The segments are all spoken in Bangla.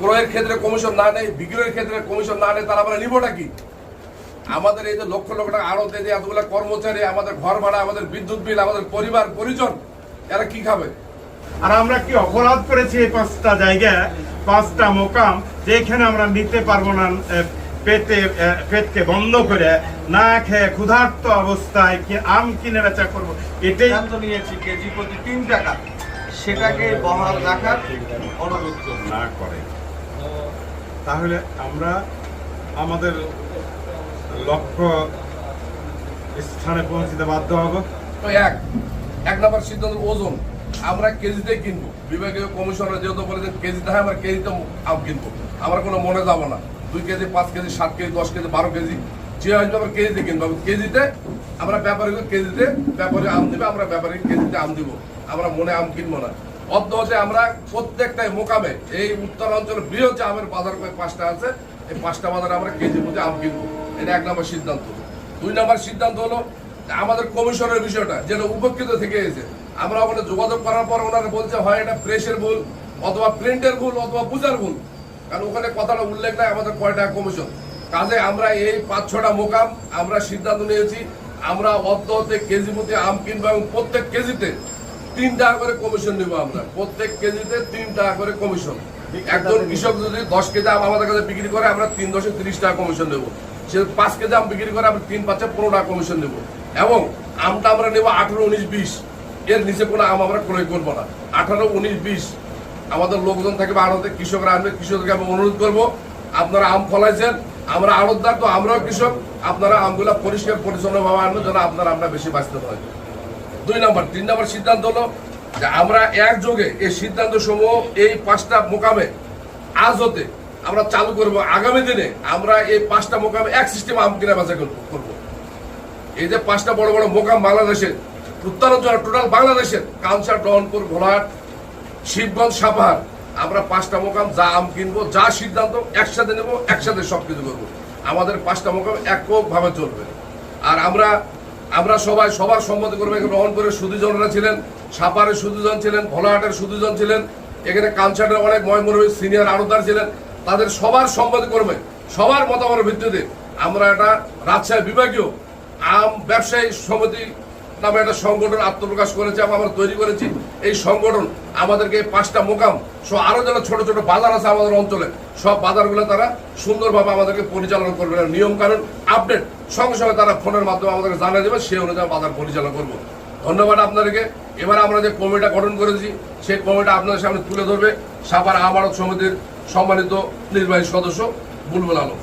ক্রয়ের ক্ষেত্রে কমিশন না নেই বিক্রয়ের ক্ষেত্রে কমিশন না নেই তারা আমরা নিবটা কি? আমাদের এই যে লক্ষ লক্ষ টাকা আড়তে যে এতগুলো কর্মচারী আমাদের ঘর ভাড়া আমাদের বিদ্যুৎ বিল আমাদের পরিবার পরিজন এরা কি খাবে? আর আমরা কি অপরাধ করেছি এই পাঁচটা জায়গায়? পাঁচটা মোকাম যেখানে আমরা নিতে পারব না পেটে পেটকে বন্ধ করে না খেয়ে ক্ষুধার্ত অবস্থায় কি আম কিনে বেচা করব? এটাই নিয়েছি কেজি প্রতি তিন টাকা। সেটাকে বহাল রাখার অনুরোধ না করে। তাহলে আমরা আমাদের লক্ষ্য স্থানে পৌঁছতে বাধ্য হব। তো এক এক নম্বর সিদ্ধান্ত ওজন। আমরা কেজিতে কিনবো। বিভাগীয় কমিশনার যেহেতু বলেছেন কেজিতে হয়, আমরা কেজিতে আম কিনবো। আমরা কোনো মনে যাব না। দুই কেজি, পাঁচ কেজি, সাত কেজি, দশ কেজি, বারো কেজি, যে আসবে আমরা কেজিতে কিনবো। কেজিতে আমরা ব্যাপারী কেজিতে ব্যাপারী আম দিবে, আমরা ব্যাপারী কেজিতে আম দিব। আমরা মনে আম কিনবো না। অদ্যহতে আমরা প্রত্যেকটাই মোকামে এই উত্তর অঞ্চলের বৃহৎ আমের বাজার পাঁচটা আছে, এই পাঁচটা বাজারে আমরা কেজি মধ্যে আম কিনবো। এটা এক নম্বর সিদ্ধান্ত। দুই নম্বর সিদ্ধান্ত হলো আমাদের কমিশনের বিষয়টা, যেটা উপকৃত থেকে এসেছে। আমরা ওখানে যোগাযোগ করার পর ওনারা বলছে, হয়, এটা প্রেসের ভুল অথবা প্রিন্টের ভুল অথবা পূজার ভুল। কারণ ওখানে কথাটা উল্লেখ নাই আমাদের কয় টাকা কমিশন। কাজে আমরা এই পাঁচ, ছটা মোকাম আমরা সিদ্ধান্ত নিয়েছি। আমরা অদ্যহতে কেজি প্রতি আম কিনবো এবং প্রত্যেক কেজিতে তিন টাকা করে কমিশন নিব আমরা। প্রত্যেক কেজিতে তিন টাকা করে কমিশন একজন কৃষক যদি দশ কেজি আম আমাদের কাছে বিক্রি করে আমরা তিন দশে তিরিশ টাকা কমিশন নেব। সে পাঁচ কেজি আম বিক্রি করে আমরা তিন পাঁচে পনেরো টাকা কমিশন নেব। এবং আমটা আমরা নেব আঠারো উনিশ বিশ। এর নিচে কোনো আম আমরা ক্রয় করব না। আঠারো উনিশ বিশ। আমাদের লোকজন থাকবে আড়তে কৃষকরা আনবে কৃষকদেরকে আমি অনুরোধ করব আপনারা আম ফলাইছেন আমরা আড়তদার তো আমরাও কৃষক আপনারা আমগুলা পরিষ্কার পরিচ্ছন্নভাবে আনবেন যেন আপনারা আমরা বেশি বাঁচতে পারি দুই নম্বর, তিন নম্বর সিদ্ধান্ত হলো যে আমরা একযোগে এই সিদ্ধান্ত সমূহ এই পাঁচটা মোকামে আজ হতে আমরা চালু করব। আগামী দিনে আমরা এই পাঁচটা মোকামে এক সিস্টেম আম কিনা বেচা করব। এই যে পাঁচটা বড় বড় মোকাম বাংলাদেশের উত্তরাঞ্চল টোটাল বাংলাদেশের কাউন্সার রহনপুর ঘোলাহাট শিবগঞ্জ, সাপাহার, আমরা পাঁচটা মোকাম যা আম কিনবো, যা সিদ্ধান্ত, একসাথে নেব, একসাথে সবকিছু করব। আমাদের পাঁচটা মোকাম এককভাবে চলবে। আর আমরা আমরা সবাই সবার সম্মতি করব এখানে রহনপুরের সুদীজনরা ছিলেন, সাপারের সুদীজন ছিলেন, ভোলাহাটের সুদীজন ছিলেন, এখানে কালচারের অনেক ময়মরবী সিনিয়র আড়তার ছিলেন। তাদের সবার সম্মতি করবে সবার মতামতের ভিত্তিতে আমরা এটা রাজশাহী বিভাগীয় আম ব্যবসায়ী সমিতি নামে একটা সংগঠন আত্মপ্রকাশ করেছে এবং আমরা তৈরি করেছি। এই সংগঠন আমাদেরকে এই পাঁচটা মোকাম সহ আরও যেন ছোট ছোট বাজার আছে আমাদের অঞ্চলে, সব বাজারগুলো তারা সুন্দরভাবে আমাদেরকে পরিচালনা করবে। নিয়ম কানুন আপডেট। সঙ্গে সঙ্গে তারা ফোনের মাধ্যমে আমাদেরকে জানিয়ে দেবে, সেই অনুযায়ী বাজার পরিচালনা করব। ধন্যবাদ আপনাদেরকে। এবার আমরা যে কমিটা গঠন করেছি, সেই কমিটা আপনাদের সামনে তুলে ধরবে সাপার আমারত সমিতির সম্মানিত নির্বাহী সদস্য বুলবুল আলম।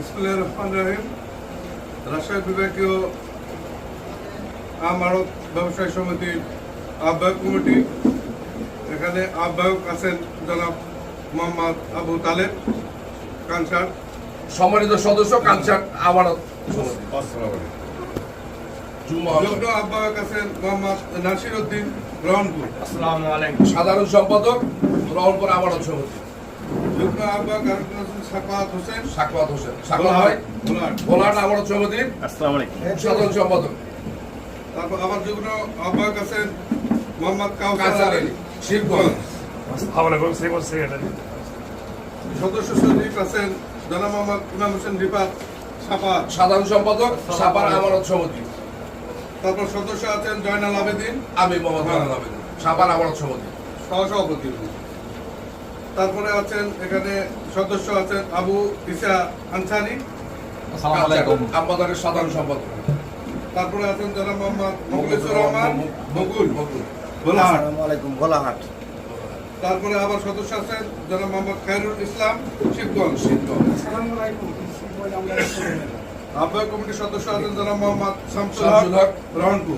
ইসমাইল রহমান রহিম রাজশাহী বিভাগীয় আমারত ব্যবসায়ী সমিতির আহ্বায়ক কমিটি এখানে আহ্বায়ক আছেন জনাব মোহাম্মদ আবু তালেব কানসার। সম্মানিত সদস্য হোসেন। যুগ্ম আহ্বায়ক আছেন মোহাম্মদ নাসির উদ্দিন রহনপুর সাধারণ সম্পাদক রহনপুর আমারত সমিতি। সাকাত হোসেন হোসেন ভাই ভোলাট আসসালামু আলাইকুম। সাধারণ সম্পাদক। তারপর আমার যুগ্ম আহ্বায়ক আছেন মোহাম্মদ কাউসার আলী। শিবগঞ্জ। সদস্য সচিব আছেন জনাব মোহাম্মদ ইমাম হোসেন রিপাত সাপাত সাধারণ সম্পাদক সাপার আমারত সমিতি তারপর সদস্য আছেন জয়নাল আবেদিন। আমি মোহাম্মদ হানান আবেদ সাপার আমারত সমিতি সহসভাপতি। তারপরে আছেন এখানে সদস্য আছেন আবু ইসা আনসারি। আমাদের সাধারণ সম্পাদক। তারপরে আছেন জনাব মোহাম্মদ মকলিসুর রহমান। গোলাহাট আসসালামু আলাইকুম গোলাহাট। তারপরে আবার সদস্য আছেন জনাব মোহাম্মদ খায়রুল ইসলাম শিবগঞ্জ শিবগঞ্জ আহ্বায়ক কমিটির সদস্য আছেন জনাব মোহাম্মদ শামসুল হক, রহনপুর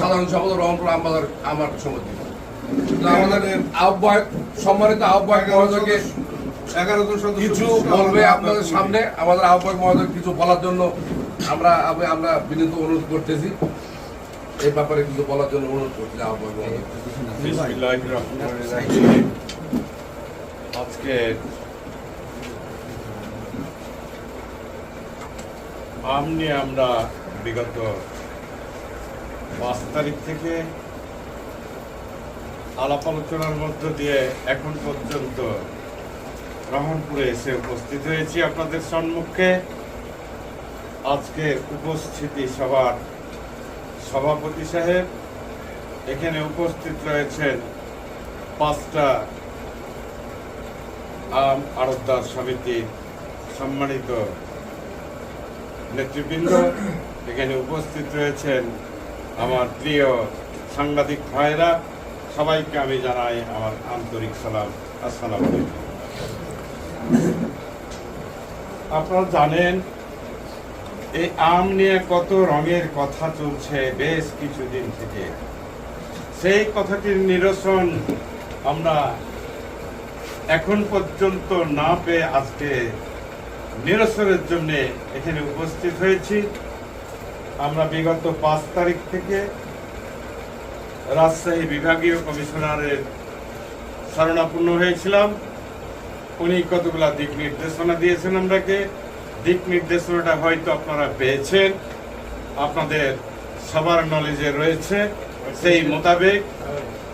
সাধারণ সম্পাদক রহনপুর আমাদের আমার সমিতি আমাদের আহ্বায়ক সম্মানিত আহ্বায়ক মহোদয়কে এগারো জন সদস্য কিছু বলবে আপনাদের সামনে। আমাদের আহ্বায়ক মহোদয় কিছু বলার জন্য আমরা আমরা বিনীত অনুরোধ করতেছি। এই ব্যাপারে কিছু বলার জন্য অনুরোধ করতেছি আহ্বায়ক মহোদয়। বিসমিল্লাহির রহমানির রহিম। আজকে আম আমরা বিগত পাঁচ তারিখ থেকে আলাপ আলোচনার মধ্য দিয়ে এখন পর্যন্ত রহনপুরে এসে উপস্থিত হয়েছি আপনাদের সম্মুখে। আজকে উপস্থিতি সবার সভাপতি সাহেব, এখানে উপস্থিত রয়েছেন পাঁচটা আম আড়তদার সমিতির সম্মানিত নেতৃবৃন্দ। এখানে উপস্থিত রয়েছেন আমার প্রিয় সাংবাদিক ভাইরা সবাইকে আমি জানাই আমার আন্তরিক সালাম। আসসালাম আপনারা জানেন, এই আম নিয়ে কত রঙের কথা চলছে বেশ কিছুদিন থেকে। সেই কথাটির নিরসন আমরা এখন পর্যন্ত না পেয়ে আজকে নিরসনের জন্য এখানে উপস্থিত হয়েছি। আমরা বিগত পাঁচ তারিখ থেকে রাজশাহী বিভাগীয় কমিশনারের শরণাপন্ন হয়েছিলাম। উনি কতগুলা দিক নির্দেশনা দিয়েছেন আমরাকে। দিক নির্দেশনাটা হয়তো আপনারা পেয়েছেন। আপনাদের সবার নলেজে রয়েছে। সেই মোতাবেক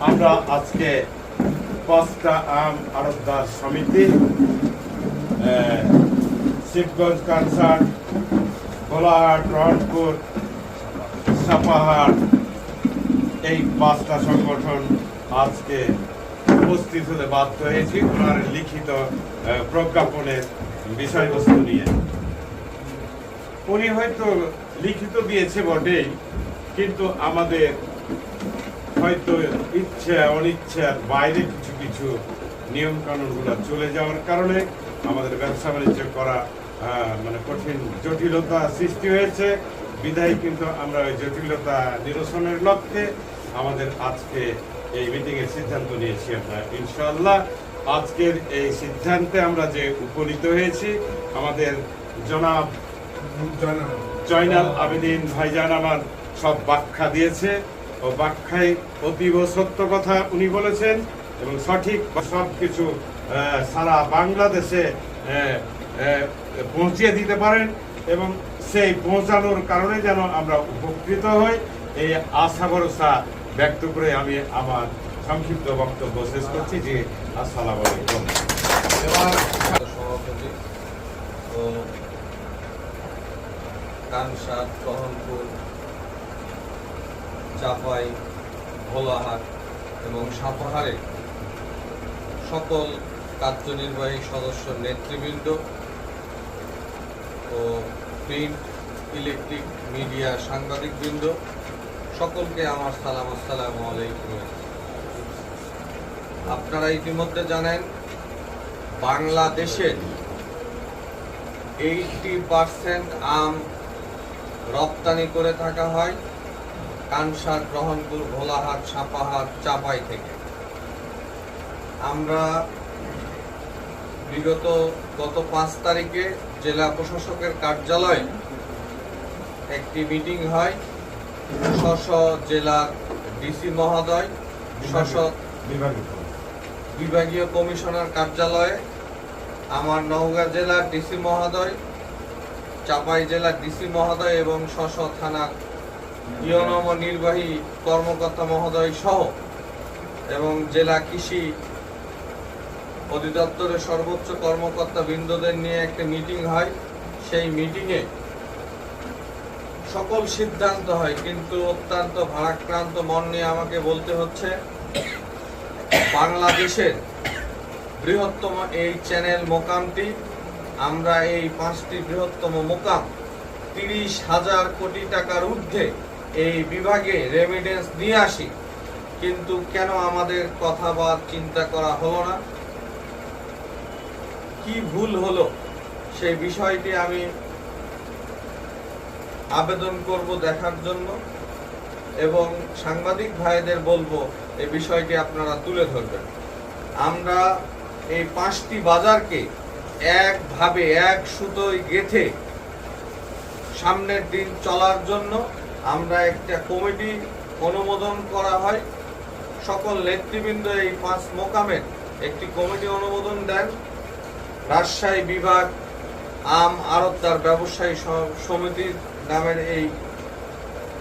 আমরা আজকে পাঁচটা আম আড়তদার সমিতি শিবগঞ্জ, কানসার গোলাহাট রহনপুর সাপাহাট এই পাঁচটা সংগঠন আজকে উপস্থিত হতে বাধ্য হয়েছি। ওনার লিখিত প্রজ্ঞাপনের বিষয়বস্তু নিয়ে। উনি হয়তো লিখিত দিয়েছে বটেই, কিন্তু আমাদের হয়তো ইচ্ছে অনিচ্ছার বাইরে কিছু কিছু নিয়ম কানুনগুলো চলে যাওয়ার কারণে আমাদের ব্যবসা বাণিজ্য করা মানে কঠিন জটিলতা সৃষ্টি হয়েছে। বিধায় কিন্তু আমরা ওই জটিলতা নিরসনের লক্ষ্যে আমাদের আজকে এই মিটিং এর সিদ্ধান্ত নিয়েছি আমরা। ইনশাল্লাহ আজকের এই সিদ্ধান্তে আমরা যে উপনীত হয়েছি, আমাদের জনাব জয়নাল আবেদিন ভাইজান আমার সব ব্যাখ্যা দিয়েছে। ও ব্যাখ্যায় অতীব সত্য কথা উনি বলেছেন এবং সঠিক সব কিছু সারা বাংলাদেশে পৌঁছিয়ে দিতে পারেন এবং সেই পৌঁছানোর কারণে যেন আমরা উপকৃত হই। এই আশা ভরসা ব্যক্ত করে আমি আমার সংক্ষিপ্ত বক্তব্য শেষ করছি যে আসসালামু আলাইকুম। সভাপতি কহনপুর চাপাই, ভোলাহাট এবং সাপাহারে সকল কার্যনির্বাহী সদস্য নেতৃবৃন্দ ও প্রিন্ট ইলেকট্রিক মিডিয়া সাংবাদিকবৃন্দ সকলকে আমার সালাম, আসসালামু আলাইকুম। আপনারা ইতিমধ্যে জানেন, বাংলাদেশের এইটি পার্সেন্ট আম রপ্তানি করে থাকা হয় কানসার, গ্রহণপুর, ভোলাহাট, সাপাহাট, চাপাই থেকে। আমরা বিগত গত পাঁচ তারিখে জেলা প্রশাসকের কার্যালয়ে একটি মিটিং হয়। স্ব জেলার ডিসি মহোদয় স্ব বিভাগীয় বিভাগীয় কমিশনার কার্যালয়ে আমার নওগাঁ জেলার ডিসি মহোদয় চাপাই জেলার ডিসি মহোদয় এবং স্ব থানার ইয়নম নির্বাহী কর্মকর্তা মহোদয় সহ এবং জেলা কৃষি অধিদপ্তরের সর্বোচ্চ কর্মকর্তা বৃন্দদের নিয়ে একটা মিটিং হয়। সেই মিটিংয়ে সকল সিদ্ধান্ত হয়, কিন্তু অত্যন্ত ভারাক্রান্ত মন নিয়ে আমাকে বলতে হচ্ছে, বাংলাদেশের বৃহত্তম এই চ্যানেল মোকামটি, আমরা এই পাঁচটি বৃহত্তম মোকাম তিরিশ হাজার কোটি টাকার ঊর্ধ্বে এই বিভাগে রেমিডেন্স নিয়ে আসি। কিন্তু কেন আমাদের কথা বা চিন্তা করা হলো না? কি ভুল হলো? সেই বিষয়টি আমি আবেদন করব দেখার জন্য এবং সাংবাদিক ভাইদের বলব এই বিষয়টি আপনারা তুলে ধরবেন। আমরা এই পাঁচটি বাজারকে একভাবে, এক সুতোয় গেথে সামনের দিন চলার জন্য আমরা একটা কমিটি অনুমোদন করা হয়। সকল নেতৃবৃন্দ এই পাঁচ মোকামের একটি কমিটি অনুমোদন দেন। রাজশাহী বিভাগ, আম আড়তদার ব্যবসায়ী সমিতির নামের এই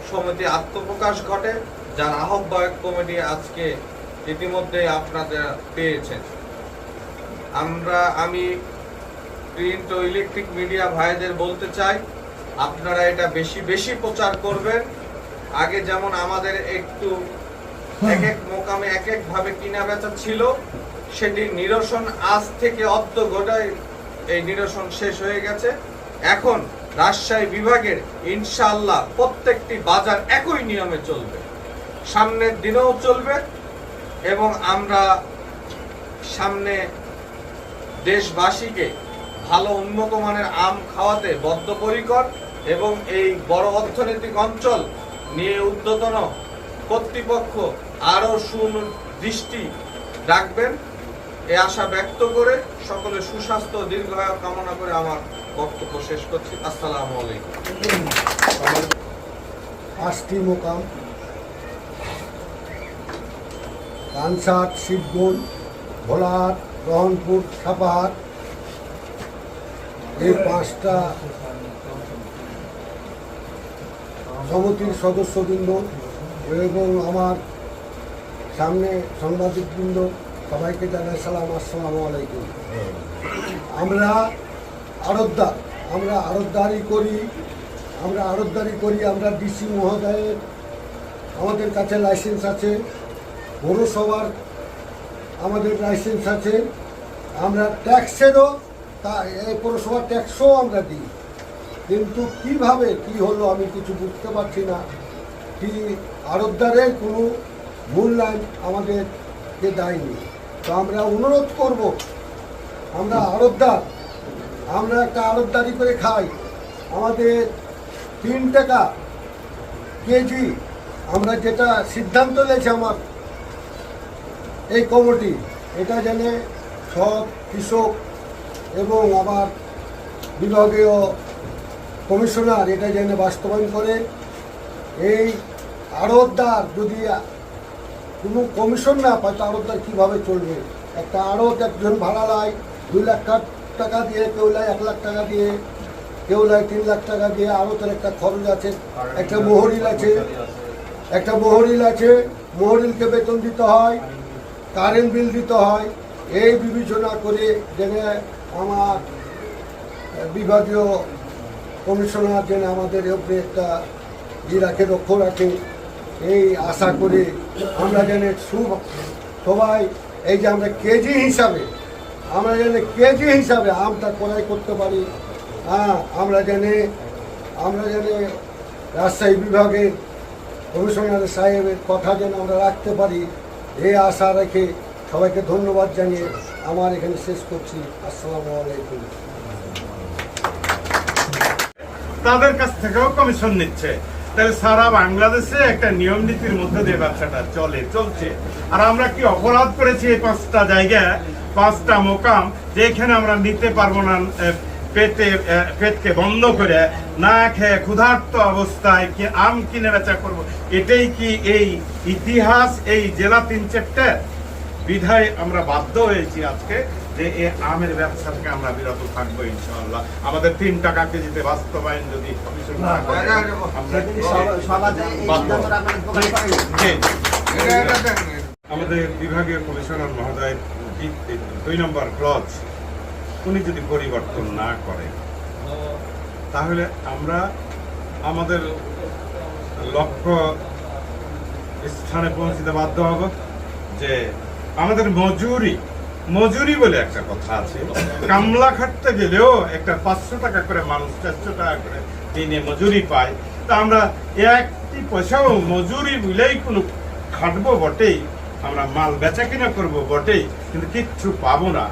সমিতি আত্মপ্রকাশ ঘটে, যার আহ্বায়ক কমিটি আজকে ইতিমধ্যে আপনাদের পেয়েছেন আমরা, আমি প্রিন্ট ও ইলেকট্রিক মিডিয়া ভাইদের বলতে চাই, আপনারা এটা বেশি বেশি প্রচার করবেন। আগে যেমন আমাদের একটু এক এক মোকামে এক এক ভাবে কিনা বেচা ছিল, সেটি নিরসন আজ থেকে অর্ধ গোটায় এই নিরসন শেষ হয়ে গেছে। এখন রাজশাহী বিভাগের ইনশাআল্লাহ প্রত্যেকটি বাজার একই নিয়মে চলবে। সামনের দিনেও চলবে এবং আমরা সামনে দেশবাসীকে ভালো উন্নত মানের আম খাওয়াতে বদ্ধপরিকর এবং এই বড় অর্থনৈতিক অঞ্চল নিয়ে উদ্যতন কর্তৃপক্ষ আরও সুদৃষ্টি রাখবেন। এ আশা ব্যক্ত করে সকলে সুস্বাস্থ্য দীর্ঘায়ু কামনা করে আমার বক্তব্য শেষ করছি। আসসালামু আলাইকুম। পাঁচটি মোকাম। কানসাট ভোলাহাট রহনপুর সাপাহাট এই পাঁচটা সমিতির সদস্যবৃন্দ এবং আমার সামনে সাংবাদিকবৃন্দ, সবাইকে জানাই সালাম, আসসালামু আলাইকুম। আমরা আড়তদার আমরা আড়তদারি করি, আমরা আড়তদারি করি, আমরা ডিসি মহোদয়ের আমাদের কাছে লাইসেন্স আছে, পৌরসভার আমাদের লাইসেন্স আছে, আমরা ট্যাক্সেরও তা এই পৌরসভার ট্যাক্সও আমরা দিই। কিন্তু কীভাবে, কি হলো আমি কিছু বুঝতে পারছি না। কি আড়তদারের কোনো মূল্যায়ন আমাদেরকে দেয়নি। তো আমরা অনুরোধ করব, আমরা আড়তদার আমরা একটা আড়তদারি করে খাই। আমাদের তিন টাকা কেজি আমরা যেটা সিদ্ধান্ত নিয়েছে আমার এই কমিটি, এটা জেনে সব কৃষক এবং আমার বিভাগীয় কমিশনার এটা জেনে বাস্তবায়ন করে। এই আড়তদার যদি কোনো কমিশন না পায় তো আড়তদার কীভাবে চলবে? একটা আড়ত একজন ভাড়া লায় দুই লাখ টাকা দিয়ে, কেউ লায় এক লাখ টাকা দিয়ে, কেউ লায় তিন লাখ টাকা দিয়ে আড়তের একটা খরচ আছে। একটা মোহরিল আছে। একটা মোহরিল আছে, মোহরিলকে বেতন দিতে হয়, কারেন্ট বিল দিতে হয়। এই বিবেচনা করে জেনে আমার বিভাগীয় কমিশনার যেন আমাদের উপরে একটা ই রাখে, লক্ষ্য রাখে। এই আশা করে আমরা যেন সু- সবাই, এই যে আমরা কেজি হিসাবে আমরা যেন কেজি হিসাবে আমটা ক্রয় করতে পারি। হ্যাঁ আমরা জেনে আমরা জেনে রাজশাহী বিভাগের কমিশনার সাহেবের কথা যেন আমরা রাখতে পারি। এই আশা রেখে সবাইকে ধন্যবাদ জানিয়ে আমার এখানে শেষ করছি। আসসালামু আলাইকুম। তাদের কাছ থেকেও কমিশন নিচ্ছে। তাহলে সারা বাংলাদেশে একটা নিয়ম নীতির মধ্যে দিয়ে ব্যবসাটা চলে, চলছে। আর আমরা কি অপরাধ করেছি এই পাঁচটা জায়গায়? পাঁচটা মোকাম যেখানে আমরা নিতে পারব না পেটে পেটকে বন্ধ করে না খেয়ে ক্ষুধার্ত অবস্থায় কি আম কিনে বেচা করব। এটাই কি এই ইতিহাস এই জেলা তিন চারটে? বিধায় আমরা বাধ্য হয়েছি আজকে যে এই আমের ব্যবসা থেকে আমরা বিরত থাকব ইনশাআল্লাহ। আমাদের তিন টাকা কেজিতে বাস্তবায়ন যদি। আমাদের বিভাগীয় কমিশনার মহোদয় দি- দুই নম্বর ক্লজ উনি যদি পরিবর্তন না করেন, তাহলে আমরা আমাদের লক্ষ্য স্থানে পৌঁছতে বাধ্য হব যে আমাদের মজুরি মজুরি বলে একটা কথা আছে। কামলা খাটতে গেলেও একটা পাঁচশো টাকা করে মানুষ, চারশো টাকা করে দিনে মজুরি পায়। তা আমরা একটি পয়সাও মজুরি মিলেই কোনো খাটবো বটেই। আমরা মাল বেচা কিনা করব বটেই কিন্তু কিচ্ছু পাবো না।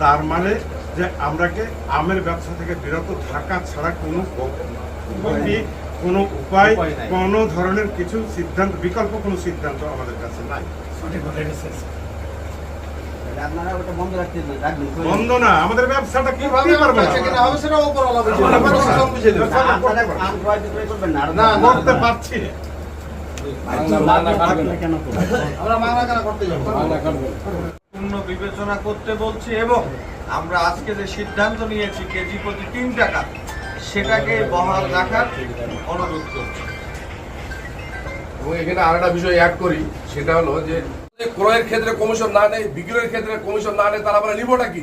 তার মানে যে আমরাকে আমের ব্যবসা থেকে বিরত থাকা ছাড়া কোনো কোনো উপায় কোনো ধরনের কিছু সিদ্ধান্ত বিকল্প কোনো সিদ্ধান্ত আমাদের কাছে নাই। বন্ধ রাখতে রাখবেন বন্ধ না আমাদের ব্যবসাটা কি করতে পারছি না। পূর্ণ বিবেচনা করতে বলছি এবং আমরা আজকে যে সিদ্ধান্ত নিয়েছি কেজি প্রতি তিন টাকা সেটাকে বহাল রাখার অনুরোধ করছি। এবং এখানে আরেকটা বিষয় অ্যাড করি সেটা হলো যে ক্রয়ের ক্ষেত্রে কমিশন না নেই বিক্রয়ের ক্ষেত্রে কমিশন না নেই তারা আমরা নিবটা কি?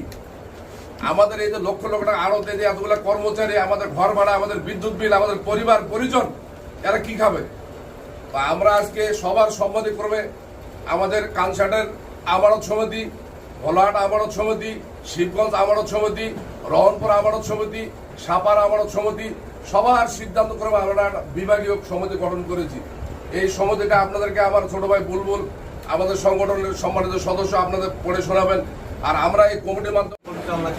আমাদের এই যে লক্ষ লক্ষ টাকা আড়ত যে এতগুলো কর্মচারী আমাদের ঘর ভাড়া আমাদের বিদ্যুৎ বিল আমাদের পরিবার পরিজন এরা কি খাবে? আমরা আজকে সবার সম্মতিক্রমে আমাদের কানসাটের আমানত সমিতি, ভোলাহাট আমানত সমিতি, শিবগঞ্জ আমানত সমিতি, রহনপুর আমানত সমিতি, সাপার আমানত সমিতি, সবার সিদ্ধান্ত ক্রমে আমরা বিভাগীয় সমিতি গঠন করেছি। এই সমিতিটা আপনাদেরকে আমার ছোট ভাই বুলবুল, আমাদের সংগঠনের সম্মানিত সদস্য আপনাদের পড়ে শোনাবেন। আর আমরা এই কমিটির মাধ্যমে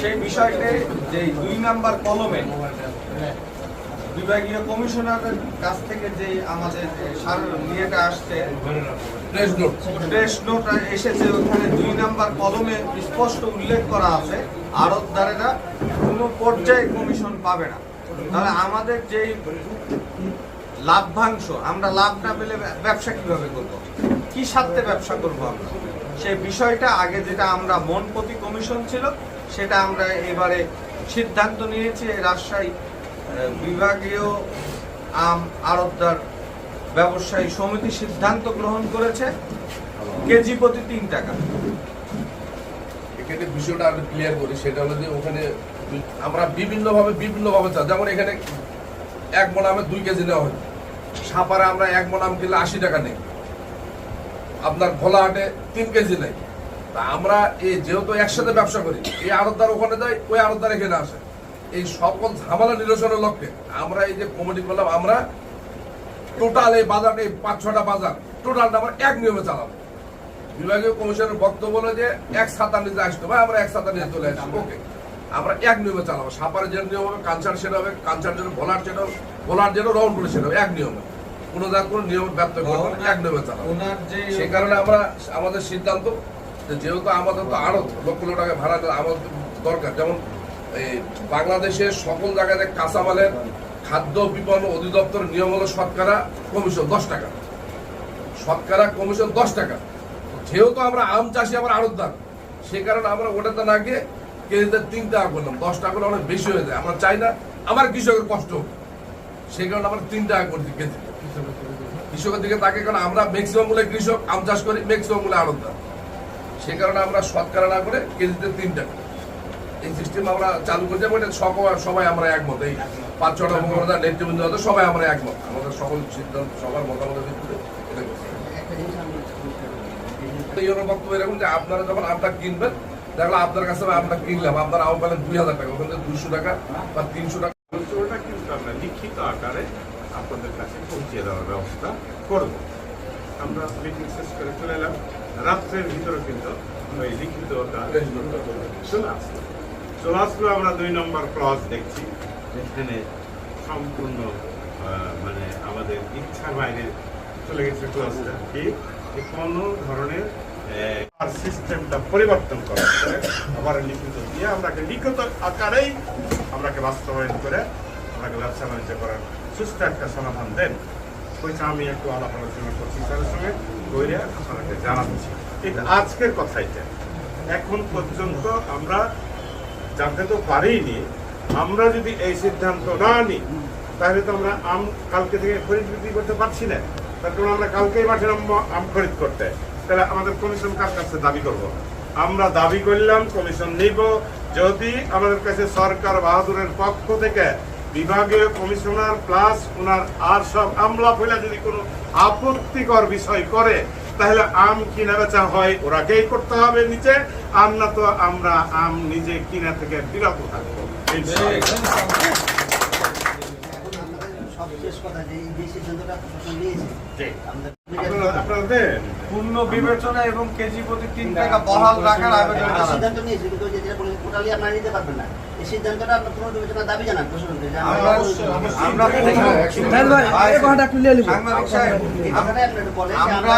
সেই বিষয়টি যে দুই নাম্বার কলমে বিভাগীয় কমিশনারের কাছ থেকে যে আমাদের নিয়েটা আসছে প্রেস নোট এসেছে ওখানে দুই নাম্বার কলমে স্পষ্ট উল্লেখ করা আছে আড়তদারেরা কোনো পর্যায়ে কমিশন পাবে না। তাহলে আমাদের যেই লাভ্যাংশ আমরা লাভ না পেলে ব্যবসা কীভাবে করব? কি স্বার্থে ব্যবসা করব আমরা? সে বিষয়টা আগে যেটা আমরা মন প্রতি কমিশন ছিল সেটা আমরা এবারে সিদ্ধান্ত নিয়েছি রাজশাহী বিভাগীয় আম আড়তদার ব্যবসায়ী সমিতি সিদ্ধান্ত গ্রহণ করেছে কেজি প্রতি তিন টাকা। এখানে বিষয়টা আমি ক্লিয়ার করি, সেটা হলো যে ওখানে আমরা বিভিন্নভাবে বিভিন্নভাবে চা যেমন এখানে এক মন আমে দুই কেজি নেওয়া হয়। সাপারে আমরা এক মন আম কিনলে আশি টাকা নেই। আপনার ভোলা হাটে তিন কেজি নেই। তা আমরা এই যেহেতু একসাথে ব্যবসা করি, এই আড়তদার ওখানে যায়, ওই আড়তদার এখানে আসে। এই সকল ঝামেলা নিরসনের লক্ষ্যে আমরা এই যে কমিটি করলাম আমরা টোটাল এই বাজার এই পাঁচ ছটা বাজার। টোটালটা আমরা এক নিয়মে চালাবো। বিভাগীয় কমিশনের বক্তব্য হলো যে এক ছাতা নিতে আসতে হবে আমরা এক ছাতা নিয়ে চলে আসব ওকে আমরা এক নিয়মে চালাবো। সাপার যে নিয়ম হবে কাঞ্চার সেটা হবে কাঞ্চার যেন ভোলার সেটা হবে ভোলার যেন রহন করে সেটা হবে এক নিয়মে। কোনো যার কোনো নিয়ম ব্যর্থ করব এক নিয়মে চালাবো। ওনার যে সেই কারণে আমরা আমাদের সিদ্ধান্ত যেহেতু আমাদের তো আরও লক্ষ লক্ষ টাকা ভাড়া আমাদের দরকার যেমন বাংলাদেশের সকল জায়গায় যে কাঁচামালের খাদ্য বিপণন অধিদপ্তর নিয়ম হলো শতকরা কমিশন দশ টাকা। শতকরা কমিশন দশ টাকা। যেহেতু আমরা আম চাষি, আমার আড়তদার সেই কারণে আমরা ওটাতে না গিয়ে কেজিতে তিন টাকা করলাম, দশ টাকা অনেক বেশি হয়ে যায়। আমরা চাই না আমার কৃষকের কষ্ট হোক সেই কারণে আমরা তিন টাকা করছি কেজি কৃষকের দিকে তাকে কারণ আমরা ম্যাক্সিমাম মূল্যে কৃষক, আম চাষ করি ম্যাক্সিমাম মূল্যে আড়তদার। সেই কারণে আমরা শতকরা না করে কেজিতে তিন টাকা। এই সিস্টেম আমরা চালু করছি এবং এটা সবাই আমরা একমত। এই পাঁচ ছটা মোকাবিলা নেতৃবৃন্দ আছে সবাই আমরা একমত। আমাদের সকল সিদ্ধান্ত সবার মতামতের ভিত্তিতে এটা করছি। বক্তব্য এরকম যে আপনারা যখন আমটা কিনবেন দেখলে আপনার কাছে আমি আমটা কিনলাম আপনার আম পেলেন দুই হাজার টাকা ওখানে দুইশো টাকা বা তিনশো টাকা। ওটা কিন্তু আমরা লিখিত আকারে আপনাদের কাছে পৌঁছে দেওয়ার ব্যবস্থা করব। আমরা মিটিং শেষ করে চলে এলাম। রাত্রের ভিতরে কিন্তু ওই লিখিতটা চলে আসলো চলে আসলো আমরা দুই নম্বর ক্লজ দেখছি, যেখানে সম্পূর্ণ মানে আমাদের ইচ্ছার বাইরে চলে গেছে ক্লজটা কি? কোনো ধরনের সিস্টেমটা পরিবর্তন করা আবার লিখিত দিয়ে আমরাকে লিখিত আকারেই আমরাকে বাস্তবায়ন করে আমাকে ব্যবসা বাণিজ্য করার সুস্থ একটা সমাধান দেন। ওইটা আমি একটু আলাপ আলোচনা করছি তাদের সঙ্গে, কইরে আপনাকে জানাচ্ছি। এটা আজকের কথা এটা এখন পর্যন্ত আমরা জানতে তো পারিনি, আমরা যদি এই সিদ্ধান্ত না নিই তাহলে তো আমরা আম কালকে থেকে খরিদ বিক্রি করতে পারছি না। তার কারণ আমরা কালকেই মাঠে নামবো, আম খরিদ করতে। তাহলে আমাদের কমিশন কার কাছে দাবি করব? আমরা দাবি করলাম, কমিশন নিব। যদি আমাদের কাছে সরকার বাহাদুরের পক্ষ থেকে বিভাগীয় কমিশনার প্লাস ওনার আর সব আমলা ফেলা যদি কোনো আপত্তিকর বিষয় করে তাহলে আম কিনা বেচা হয় ওরাকেই করতে হবে নিচে। আম না তো আমরা আম নিজে কিনা থেকে বিরত থাকব। পূর্ণ বিবেচনা এবং কেজি প্রতি তিন টাকা বহাল রাখার আবেদন সিদ্ধান্ত নিয়েছি কিন্তু আপনারা নিতে পারবেন না। আমরা